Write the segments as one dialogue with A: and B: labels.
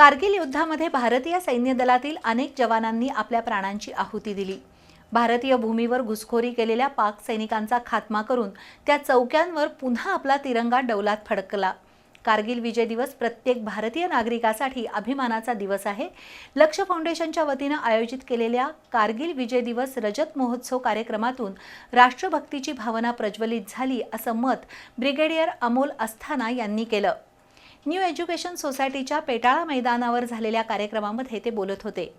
A: कारगिल युद्धामध्ये भारतीय सैन्य दलातील अनेक जवानांनी आपल्या प्राणांची आहुती दिली. भारतीय भूमीवर घुसखोरी केलेल्या पाक सैनिकांचा खात्मा करून त्या चौक्यांवर पुन्हा आपला तिरंगा डौलात फडकला. कारगिल विजय दिवस प्रत्येक भारतीय नागरिकासाठी अभिमानाचा दिवस आहे. लक्ष फाउंडेशनच्या वतीनं आयोजित केलेल्या कारगिल विजय दिवस रजत महोत्सव कार्यक्रमातून राष्ट्रभक्तीची भावना प्रज्वलित झाली असं मत ब्रिगेडियर अमोल अस्थाना यांनी केलं. न्यू एज्युकेशन सोसायटीच्या पेटाळा मैदानावर झालेल्या कार्यक्रमामध्ये ते बोलत होते.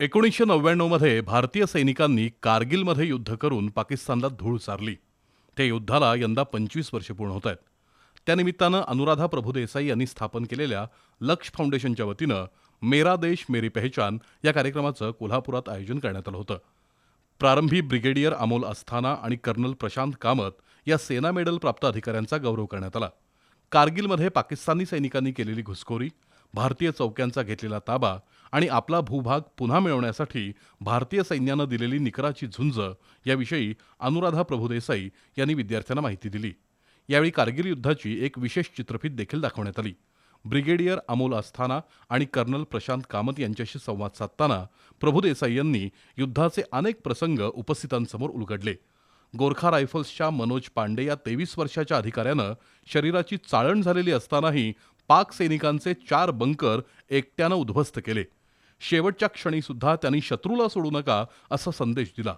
B: एकोणीसशे नव्याण्णवमध्ये भारतीय सैनिकांनी कारगिलमध्ये युद्ध करून पाकिस्तानला धूळ सारली. त्या युद्धाला यंदा पंचवीस वर्ष पूर्ण होत आहेत. त्यानिमित्तानं अनुराधा प्रभुदेसाई यांनी स्थापन केलेल्या लक्ष फाउंडेशनच्या वतीनं मेरा देश मेरी पहचान या कार्यक्रमाचं कोल्हापुरात आयोजन करण्यात आलं होतं. प्रारंभी ब्रिगेडियर अमोल अस्थाना आणि कर्नल प्रशांत कामत या सेना मेडल प्राप्त अधिकाऱ्यांचा गौरव करण्यात आला. कारगिलमध्ये पाकिस्तानी सैनिकांनी केलेली घुसखोरी भारतीय चौक्यांचा घेतलेला ताबा आणि आपला भूभाग पुन्हा मिळवण्यासाठी भारतीय सैन्यानं दिलेली निकराची झुंज याविषयी अनुराधा प्रभुदेसाई यांनी विद्यार्थ्यांना माहिती दिली. यावेळी कारगिल युद्धाची एक विशेष चित्रफित देखील दाखवण्यात आली. ब्रिगेडियर अमोल अस्थाना आणि कर्नल प्रशांत कामत यांच्याशी संवाद साधताना प्रभुदेसाई यांनी युद्धाचे अनेक प्रसंग उपस्थितांसमोर उलगडले. गोरखा रायफल्सच्या मनोज पांडे या तेवीस वर्षाच्या अधिकाऱ्यानं शरीराची चाळण झालेली असतानाही पाक सैनिकांचे चार बंकर एकट्यानं उद्ध्वस्त केले. शेवटच्या क्षणीसुद्धा त्यांनी शत्रूला सोडू नका असा संदेश दिला.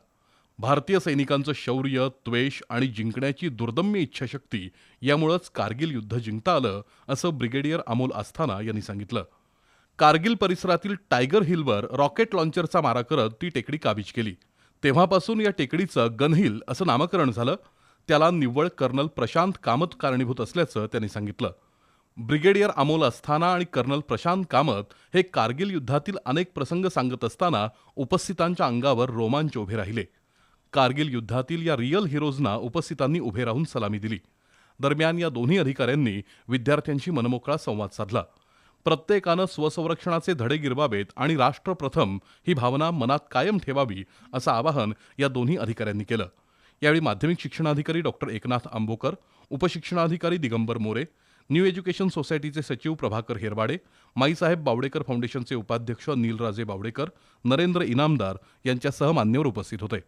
B: भारतीय सैनिकांचं शौर्य त्वेष आणि जिंकण्याची दुर्दम्य इच्छाशक्ती यामुळंच कारगिल युद्ध जिंकता आलं असं ब्रिगेडियर अमोल आस्थाना यांनी सांगितलं. कारगिल परिसरातील टायगर हिलवर रॉकेट लॉन्चरचा मारा करत ती टेकडी काबीज केली. तेव्हापासून या टेकडीचं गनहिल असं नामकरण झालं. त्याला निव्वळ कर्नल प्रशांत कामत कारणीभूत असल्याचं त्यांनी सांगितलं. ब्रिगेडियर अमोल अस्थाना आणि कर्नल प्रशांत कामत हे कारगिल युद्धातील अनेक प्रसंग सांगत असताना उपस्थितांच्या अंगावर रोमांच उभे राहिले. कारगिल युद्धातील या रिअल हिरोजना उपस्थितांनी उभे राहून सलामी दिली. दरम्यान या दोन्ही अधिकाऱ्यांनी विद्यार्थ्यांशी मनमोकळा संवाद साधला. प्रत्येकानं स्वसंरक्षणाचे धडे गिरवावेत आणि राष्ट्रप्रथम ही भावना मनात कायम ठेवावी असं आवाहन या दोन्ही अधिकाऱ्यांनी केलं. यावेळी माध्यमिक शिक्षणाधिकारी डॉक्टर एकनाथ आंबोकर उपशिक्षणाधिकारी दिगंबर मोरे न्यू एज्युकेशन सोसायटीचे सचिव प्रभाकर हेरवाडे माईसाहेब बावडेकर फाउंडेशनचे उपाध्यक्ष नीलराजे बावडेकर नरेंद्र इनामदार यांच्यासह मान्यवर उपस्थित होते.